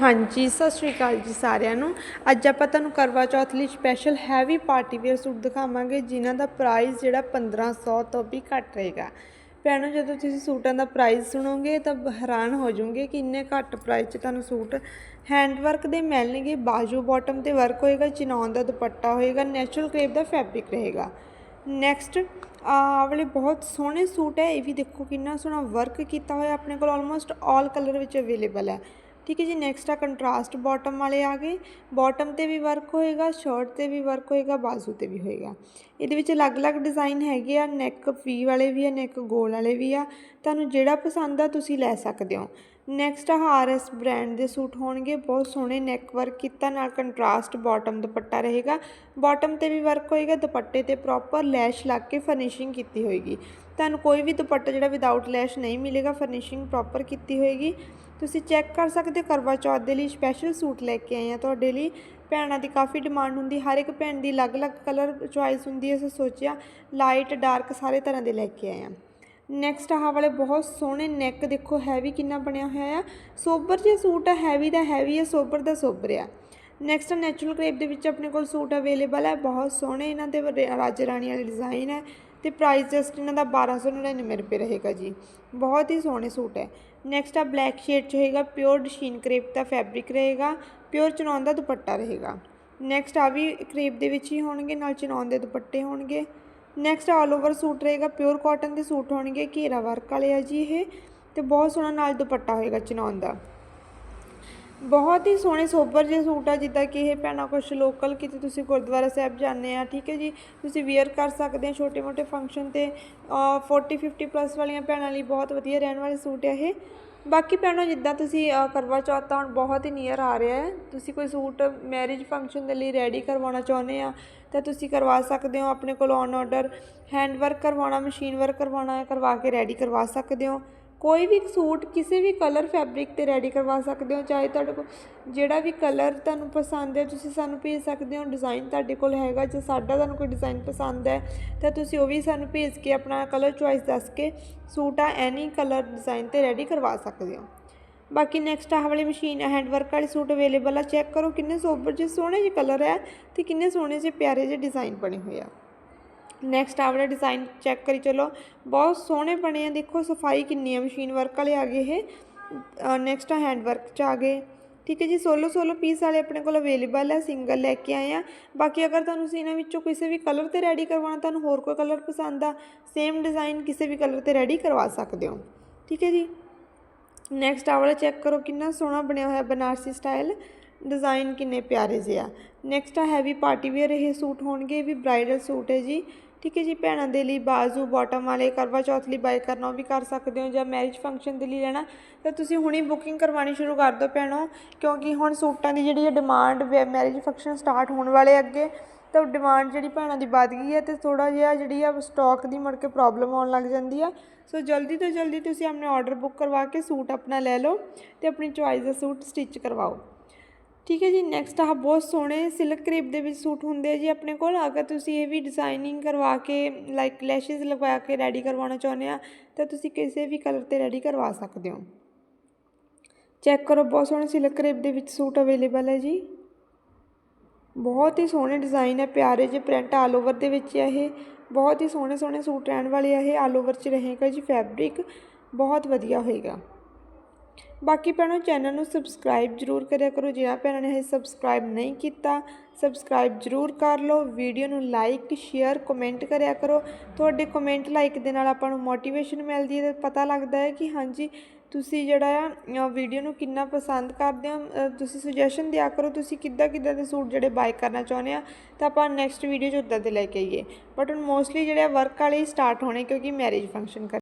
ਹਾਂਜੀ, ਸਤਿ ਸ਼੍ਰੀ ਅਕਾਲ ਜੀ ਸਾਰਿਆਂ ਨੂੰ। ਅੱਜ ਆਪਾਂ ਤੁਹਾਨੂੰ ਕਰਵਾ ਚੌਥ ਲਈ special heavy party wear suit ਦਿਖਾਵਾਂਗੇ, ਜਿਨ੍ਹਾਂ ਦਾ ਪ੍ਰਾਈਸ ਜਿਹੜਾ 1500 ਤੋਂ ਵੀ ਘੱਟ ਰਹੇਗਾ। ਭੈਣੋ, ਜਦੋਂ ਤੁਸੀਂ ਸੂਟਾਂ ਦਾ ਪ੍ਰਾਈਸ ਸੁਣੋਗੇ ਤਾਂ ਹੈਰਾਨ ਹੋ ਜਾਓਗੇ ਕਿ ਇੰਨੇ ਘੱਟ ਪ੍ਰਾਈਸ 'ਚ ਤੁਹਾਨੂੰ ਸੂਟ ਹੈਂਡ ਵਰਕ ਦੇ ਮਿਲਣਗੇ ਬਾਜੂ ਬਾਟਮ ਤੇ ਵਰਕ ਹੋਏਗਾ ਚਿਨੌਨ ਦਾ ਦੁਪੱਟਾ ਹੋਏਗਾ ਨੈਚੁਰਲ ਕ੍ਰੇਪ ਦਾ ਫੈਬਰਿਕ ਰਹੇਗਾ। ਨੈਕਸਟ ਆਹ ਵਾਲੇ ਬਹੁਤ ਸੋਹਣੇ ਸੂਟ ਹੈ, ਇਹ ਵੀ ਦੇਖੋ ਕਿੰਨਾ ਸੋਹਣਾ ਵਰਕ ਕੀਤਾ ਹੋਇਆ ਆਪਣੇ ਕੋਲ ਆਲਮੋਸਟ ਆਲ ਕਲਰ ਵਿੱਚ ਅਵੇਲੇਬਲ ਹੈ। ਠੀਕ ਹੈ ਜੀ ਨੈਕਸਟ ਆ ਕੰਟਰਾਸਟ ਬਾਟਮ ਵਾਲੇ ਆ ਗਏ। ਬਾਟਮ ਤੇ ਵੀ ਵਰਕ ਹੋਏਗਾ ਸ਼ਰਟ ਤੇ ਵੀ ਵਰਕ ਹੋਏਗਾ, ਬਾਜ਼ੂ ਤੇ ਵੀ ਹੋਏਗਾ। ਇਹਦੇ ਵਿੱਚ ਅਲੱਗ-ਅਲੱਗ ਡਿਜ਼ਾਈਨ ਹੈਗੇ ਆ ਨੈਕ ਵੀ ਵਾਲੇ ਵੀ ਆ ਨੈਕ ਗੋਲ ਵਾਲੇ ਵੀ ਆ। ਤੁਹਾਨੂੰ ਜਿਹੜਾ ਪਸੰਦ ਆ, ਤੁਸੀਂ ਲੈ ਸਕਦੇ ਹੋ। ਨੈਕਸਟ ਆ ਆਰਐਸ ਬ੍ਰਾਂਡ ਦੇ ਸੂਟ ਹੋਣਗੇ, ਬਹੁਤ ਸੋਹਣੇ ਨੈਕ ਵਰਕ ਕੀਤਾ, ਨਾਲ ਕੰਟਰਾਸਟ ਬਾਟਮ ਦੁਪੱਟਾ ਰਹੇਗਾ। ਬਾਟਮ ਤੇ ਵੀ ਵਰਕ ਹੋਏਗਾ, ਦੁਪੱਟੇ ਤੇ ਪ੍ਰੋਪਰ ਲੈਸ਼ ਲੱਗ ਕੇ ਫਿਨਿਸ਼ਿੰਗ ਕੀਤੀ ਹੋਏਗੀ। ਤੁਹਾਨੂੰ ਕੋਈ ਵੀ ਦੁਪੱਟਾ ਜਿਹੜਾ ਵਿਦਆਊਟ ਲੈਸ਼ ਨਹੀਂ ਮਿਲੇਗਾ ਫਰਨਿਸ਼ਿੰਗ ਪ੍ਰੋਪਰ ਕੀਤੀ ਹੋਏਗੀ। ਤੁਸੀਂ ਚੈੱਕ ਕਰ ਸਕਦੇ ਹੋ, ਕਰਵਾ ਚੌਥ ਦੇ ਲਈ ਸਪੈਸ਼ਲ ਸੂਟ ਲੈ ਕੇ ਆਏ ਆ ਤੁਹਾਡੇ ਲਈ ਭੈਣਾਂ ਦੀ ਕਾਫੀ ਡਿਮਾਂਡ ਹੁੰਦੀ, ਹਰ ਇੱਕ ਭੈਣ ਦੀ ਅਲੱਗ-ਅਲੱਗ ਕਲਰ ਚੁਆਇਸ ਹੁੰਦੀ ਹੈ। ਸੋ ਸੋਚਿਆ ਲਾਈਟ ਡਾਰਕ ਸਾਰੇ ਤਰ੍ਹਾਂ ਦੇ ਲੈ ਕੇ ਆਏ ਆ ਨੈਕਸਟ ਆਹ ਵਾਲੇ ਬਹੁਤ ਸੋਹਣੇ ਨੈਕ ਦੇਖੋ ਹੈਵੀ ਕਿੰਨਾ ਬਣਿਆ ਹੋਇਆ ਆ। ਸੋਬਰ ਜਿਹਾ ਸੂਟ ਆ ਹੈਵੀ ਦਾ ਹੈਵੀ ਆ, ਸੋਬਰ ਦਾ ਸੋਬਰ ਆ। ਨੈਕਸਟ ਨੈਚੁਰਲ ਕ੍ਰੇਪ ਦੇ ਵਿੱਚ ਆਪਣੇ ਕੋਲ ਸੂਟ ਅਵੇਲੇਬਲ ਹੈ ਬਹੁਤ ਸੋਹਣੇ ਇਹਨਾਂ ਦੇ ਵੱਡੇ ਰਾਜੇ ਰਾਣੀ ਵਾਲੇ ਡਿਜ਼ਾਈਨ ਹੈ ਤੇ ਪ੍ਰਾਈਸ ਜਸਟ ਇਹਨਾਂ ਦਾ 1299 ਰੁਪਏ ਰਹੇਗਾ ਜੀ। ਬਹੁਤ ਹੀ ਸੋਹਣੇ ਸੂਟ ਹੈ। ਨੈਕਸਟ ਆ ਬਲੈਕ ਸ਼ੇਡ ਚ ਹੋਏਗਾ ਪਿਓਰ ਡਿਸ਼ੀਨ ਕ੍ਰੇਪ ਦਾ ਫੈਬਰਿਕ ਰਹੇਗਾ ਪਿਓਰ ਚਨੌਨ ਦਾ ਦੁਪੱਟਾ ਰਹੇਗਾ। ਨੈਕਸਟ ਆ ਵੀ ਕ੍ਰੇਪ ਦੇ ਵਿੱਚ ਹੀ ਹੋਣਗੇ, ਨਾਲ ਚਨੌਨ ਦੇ ਦੁਪੱਟੇ ਹੋਣਗੇ। ਨੈਕਸਟ ਆਲ ਓਵਰ ਸੂਟ ਰਹੇਗਾ ਪਿਓਰ ਕਾਟਨ ਦੇ ਸੂਟ ਹੋਣਗੇ, ਘੇਰਾ ਵਰਕ ਵਾਲੇ ਆ ਜੀ ਇਹ। ਤੇ ਬਹੁਤ ਸੋਹਣਾ ਨਾਲ ਦੁਪੱਟਾ ਹੋਏਗਾ ਚਨੌਨ ਦਾ। ਬਹੁਤ ਹੀ ਸੋਹਣੇ ਸੋਬਰ ਜਿਹੇ ਸੂਟ ਆ, ਜਿੱਦਾਂ ਕਿ ਇਹ ਭੈਣਾਂ ਕੁਛ ਲੋਕਲ ਕਿਤੇ ਤੁਸੀਂ ਗੁਰਦੁਆਰਾ ਸਾਹਿਬ ਜਾਂਦੇ ਆ, ਠੀਕ ਹੈ ਜੀ? ਤੁਸੀਂ ਵੇਅਰ ਕਰ ਸਕਦੇ ਆ ਛੋਟੇ ਮੋਟੇ ਫੰਕਸ਼ਨ ਤੇ 40 50 ਪਲੱਸ ਵਾਲੀਆਂ ਭੈਣਾਂ ਲਈ ਬਹੁਤ ਵਧੀਆ ਰਹਿਣ ਵਾਲੇ ਸੂਟ ਆ ਇਹ। ਬਾਕੀ ਭੈਣੋ, ਜਿੱਦਾਂ ਤੁਸੀਂ ਕਰਵਾ ਚੌਥ ਤਾਂ ਹੁਣ ਬਹੁਤ ਹੀ ਨੀਅਰ ਆ ਰਿਹਾ ਹੈ। ਤੁਸੀਂ ਕੋਈ ਸੂਟ ਮੈਰਿਜ ਫੰਕਸ਼ਨ ਦੇ ਲਈ ਰੈਡੀ ਕਰਵਾਉਣਾ ਚਾਹੁੰਦੇ ਆ, ਤਾਂ ਤੁਸੀਂ ਕਰਵਾ ਸਕਦੇ ਹੋ, ਆਪਣੇ ਕੋਲ ਔਨ ਆਰਡਰ ਹੈਂਡ ਵਰਕ ਕਰਵਾਉਣਾ ਮਸ਼ੀਨ ਵਰਕ ਕਰਵਾਉਣਾ, ਕਰਵਾ ਕੇ ਰੈਡੀ ਕਰਵਾ ਸਕਦੇ ਹੋ। ਕੋਈ ਵੀ ਸੂਟ ਕਿਸੇ ਵੀ ਕਲਰ ਫੈਬਰਿਕ ਤੇ ਰੈਡੀ ਕਰਵਾ ਸਕਦੇ ਹੋ, ਚਾਹੇ ਤੁਹਾਡੇ ਕੋਲ ਜਿਹੜਾ ਵੀ ਕਲਰ ਤੁਹਾਨੂੰ ਪਸੰਦ ਹੈ, ਤੁਸੀਂ ਸਾਨੂੰ ਭੇਜ ਸਕਦੇ ਹੋ ਡਿਜ਼ਾਈਨ ਤੁਹਾਡੇ ਕੋਲ ਹੈਗਾ, ਜੇ ਸਾਡਾ ਤੁਹਾਨੂੰ ਕੋਈ ਡਿਜ਼ਾਈਨ ਪਸੰਦ ਹੈ, ਤਾਂ ਤੁਸੀਂ ਉਹ ਵੀ ਸਾਨੂੰ ਭੇਜ ਕੇ ਆਪਣਾ ਕਲਰ ਚੁਆਇਸ ਦੱਸ ਕੇ ਸੂਟ ਆ ਐਨੀ ਕਲਰ ਡਿਜ਼ਾਈਨ ਤੇ ਰੈਡੀ ਕਰਵਾ ਸਕਦੇ ਹੋ। ਬਾਕੀ ਨੈਕਸਟ ਆਹ ਵਾਲੀ ਮਸ਼ੀਨ ਹੈਂਡ ਵਰਕ ਵਾਲੇ ਸੂਟ ਅਵੇਲੇਬਲ ਆ ਚੈੱਕ ਕਰੋ ਕਿੰਨੇ ਸੋਬਰ ਜਿਹੇ ਸੋਹਣੇ ਜਿਹੇ ਕਲਰ ਹੈ ਤੇ ਕਿੰਨੇ ਸੋਹਣੇ ਜਿਹੇ ਪਿਆਰੇ ਜਿਹੇ ਡਿਜ਼ਾਈਨ ਬਣੇ ਹੋਏ ਆ। ਨੈਕਸਟ ਆ ਵਾਲਾ ਡਿਜ਼ਾਈਨ ਚੈੱਕ ਕਰੀ, ਚਲੋ। ਬਹੁਤ ਸੋਹਣੇ ਬਣੇ ਆ, ਦੇਖੋ, ਸਫ਼ਾਈ ਕਿੰਨੀ ਆ ਮਸ਼ੀਨ ਵਰਕ ਵਾਲੇ ਆ ਗਏ ਇਹ। ਨੈਕਸਟ ਆ ਹੈਂਡ ਵਰਕ ਚ ਆ ਗਏ। ਠੀਕ ਹੈ ਜੀ, ਸੋਲੋ ਸੋਲੋ ਪੀਸ ਵਾਲੇ ਆਪਣੇ ਕੋਲ ਅਵੇਲੇਬਲ ਹੈ ਸਿੰਗਲ ਲੈ ਕੇ ਆਏ ਆ। ਬਾਕੀ ਅਗਰ ਤੁਹਾਨੂੰ ਸੀ, ਇਹਨਾਂ ਵਿੱਚੋਂ ਕਿਸੇ ਵੀ ਕਲਰ ਤੇ ਰੈਡੀ ਕਰਵਾਉਣਾ, ਤੁਹਾਨੂੰ ਹੋਰ ਕੋਈ ਕਲਰ ਪਸੰਦ ਆ ਸੇਮ ਡਿਜ਼ਾਈਨ ਕਿਸੇ ਵੀ ਕਲਰ ਤੇ ਰੈਡੀ ਕਰਵਾ ਸਕਦੇ ਹੋ। ਠੀਕ ਹੈ ਜੀ। ਨੈਕਸਟ ਆ ਵਾਲਾ ਚੈੱਕ ਕਰੋ, ਕਿੰਨਾ ਸੋਹਣਾ ਬਣਿਆ ਹੋਇਆ ਬਨਾਰਸੀ ਸਟਾਈਲ ਡਿਜ਼ਾਈਨ ਕਿੰਨੇ ਪਿਆਰੇ ਜਿਹੇ ਆ। ਨੈਕਸਟ ਆ ਹੈਵੀ ਪਾਰਟੀ ਵੇਅਰ ਇਹ ਸੂਟ ਹੋਣਗੇ, ਇਹ ਵੀ ਬ੍ਰਾਈਡਲ ਸੂਟ ਹੈ ਜੀ। ਠੀਕ ਹੈ ਜੀ, ਭੈਣਾਂ ਦੇ ਲਈ ਬਾਜ਼ੂ ਬਾਟਮ ਵਾਲੇ, ਕਰਵਾ ਚੌਥ ਲਈ ਬਾਈ ਕਰਨਾ ਉਹ ਵੀ ਕਰ ਸਕਦੇ ਹੋ ਜਾਂ ਮੈਰਿਜ ਫੰਕਸ਼ਨ ਦੇ ਲਈ ਲੈਣਾ, ਤਾਂ ਤੁਸੀਂ ਹੁਣੀ ਬੁਕਿੰਗ ਕਰਵਾਉਣੀ ਸ਼ੁਰੂ ਕਰ ਦਿਓ ਭੈਣੋ, ਕਿਉਂਕਿ ਹੁਣ ਸੂਟਾਂ ਦੀ ਜਿਹੜੀ ਡਿਮਾਂਡ ਮੈਰਿਜ ਫੰਕਸ਼ਨ ਸਟਾਰਟ ਹੋਣ ਵਾਲੇ ਅੱਗੇ, ਤਾਂ ਡਿਮਾਂਡ ਜਿਹੜੀ ਭੈਣਾਂ ਦੀ ਵੱਧ ਗਈ ਹੈ ਤੇ ਥੋੜਾ ਜਿਹਾ ਜਿਹੜੀ ਆ ਸਟਾਕ ਦੀ ਮੁੜ ਕੇ ਪ੍ਰੋਬਲਮ ਆਉਣ ਲੱਗ ਜਾਂਦੀ ਆ। ਸੋ ਜਲਦੀ ਤੋਂ ਜਲਦੀ ਤੁਸੀਂ ਆਪਣੇ ਆਰਡਰ ਬੁੱਕ ਕਰਵਾ ਕੇ ਸੂਟ ਆਪਣਾ ਲੈ ਲਓ ਤੇ ਆਪਣੀ ਚੁਆਇਸ ਦਾ ਸੂਟ ਸਟਿਚ ਕਰਵਾਓ। ਠੀਕ ਹੈ ਜੀ ਨੈਕਸਟ ਆਹ ਬਹੁਤ ਸੋਹਣੇ ਸਿਲਕ ਕ੍ਰੇਪ ਦੇ ਵਿੱਚ ਸੂਟ ਹੁੰਦੇ ਆ ਜੀ ਆਪਣੇ ਕੋਲ। ਅਗਰ ਤੁਸੀਂ ਇਹ ਵੀ ਡਿਜ਼ਾਈਨਿੰਗ ਕਰਵਾ ਕੇ ਲਾਈਕ ਲੈਸ਼ਸ ਲਗਵਾ ਕੇ ਰੈਡੀ ਕਰਵਾਉਣਾ ਚਾਹੁੰਦੇ ਆ, ਤਾਂ ਤੁਸੀਂ ਕਿਸੇ ਵੀ ਕਲਰ ਤੇ ਰੈਡੀ ਕਰਵਾ ਸਕਦੇ ਹੋ। ਚੈੱਕ ਕਰੋ, ਬਹੁਤ ਸੋਹਣੇ ਸਿਲਕ ਕ੍ਰੇਪ ਦੇ ਵਿੱਚ ਸੂਟ ਅਵੇਲੇਬਲ ਹੈ ਜੀ। ਬਹੁਤ ਹੀ ਸੋਹਣੇ ਡਿਜ਼ਾਈਨ ਹੈ, ਪਿਆਰੇ ਜਿਹੇ ਪ੍ਰਿੰਟ ਆਲ ਓਵਰ ਦੇ ਵਿੱਚ ਹੈ ਇਹ। ਬਹੁਤ ਹੀ ਸੋਹਣੇ ਸੋਹਣੇ ਸੂਟ ਰਹਿਣ ਵਾਲੇ ਆ ਇਹ ਆਲ ਓਵਰ 'ਚ ਰਹੇਗਾ ਜੀ ਫੈਬਰਿਕ ਬਹੁਤ ਵਧੀਆ ਹੋਏਗਾ। ਬਾਕੀ ਭੈਣੋ ਚੈਨਲ ਨੂੰ ਸਬਸਕ੍ਰਾਈਬ ਜਰੂਰ ਕਰਿਆ ਕਰੋ। ਜਿਹੜਾ ਭੈਣਾਂ ਨੇ ਹਜੇ ਸਬਸਕ੍ਰਾਈਬ ਨਹੀਂ ਕੀਤਾ, ਸਬਸਕ੍ਰਾਈਬ ਜਰੂਰ ਕਰ ਲਓ। ਵੀਡੀਓ ਨੂੰ ਲਾਈਕ, ਸ਼ੇਅਰ, ਕਮੈਂਟ ਕਰਿਆ ਕਰੋ। ਤੁਹਾਡੇ ਕਮੈਂਟ ਲਾਈਕ ਦੇ ਨਾਲ ਆਪਾਂ ਨੂੰ ਮੋਟੀਵੇਸ਼ਨ ਮਿਲਦੀ ਹੈ ਤੇ ਪਤਾ ਲੱਗਦਾ ਹੈ ਕਿ ਹਾਂਜੀ, ਤੁਸੀਂ ਜਿਹੜਾ ਆ ਵੀਡੀਓ ਨੂੰ ਕਿੰਨਾ ਪਸੰਦ ਕਰਦੇ ਹੋ। ਤੁਸੀਂ ਸੁਜੈਸ਼ਨ ਦਿਆ ਕਰੋ, ਤੁਸੀਂ ਕਿੱਦਾਂ ਕਿੱਦਾਂ ਦੇ ਸੂਟ ਜਿਹੜੇ ਬਾਈ ਕਰਨਾ ਚਾਹੁੰਦੇ ਆ, ਤਾਂ ਆਪਾਂ ਨੈਕਸਟ ਵੀਡੀਓ 'ਚ ਉੱਦਾਂ ਦੇ ਲੈ ਕੇ ਆਈਏ। ਬਟ ਹੁਣ ਮੋਸਟਲੀ ਜਿਹੜੇ ਵਰਕ ਵਾਲੇ ਹੀ ਸਟਾਰਟ ਹੋਣੇ ਕਿਉਂਕਿ ਮੈਰਿਜ ਫੰਕਸ਼ਨ ਕਰ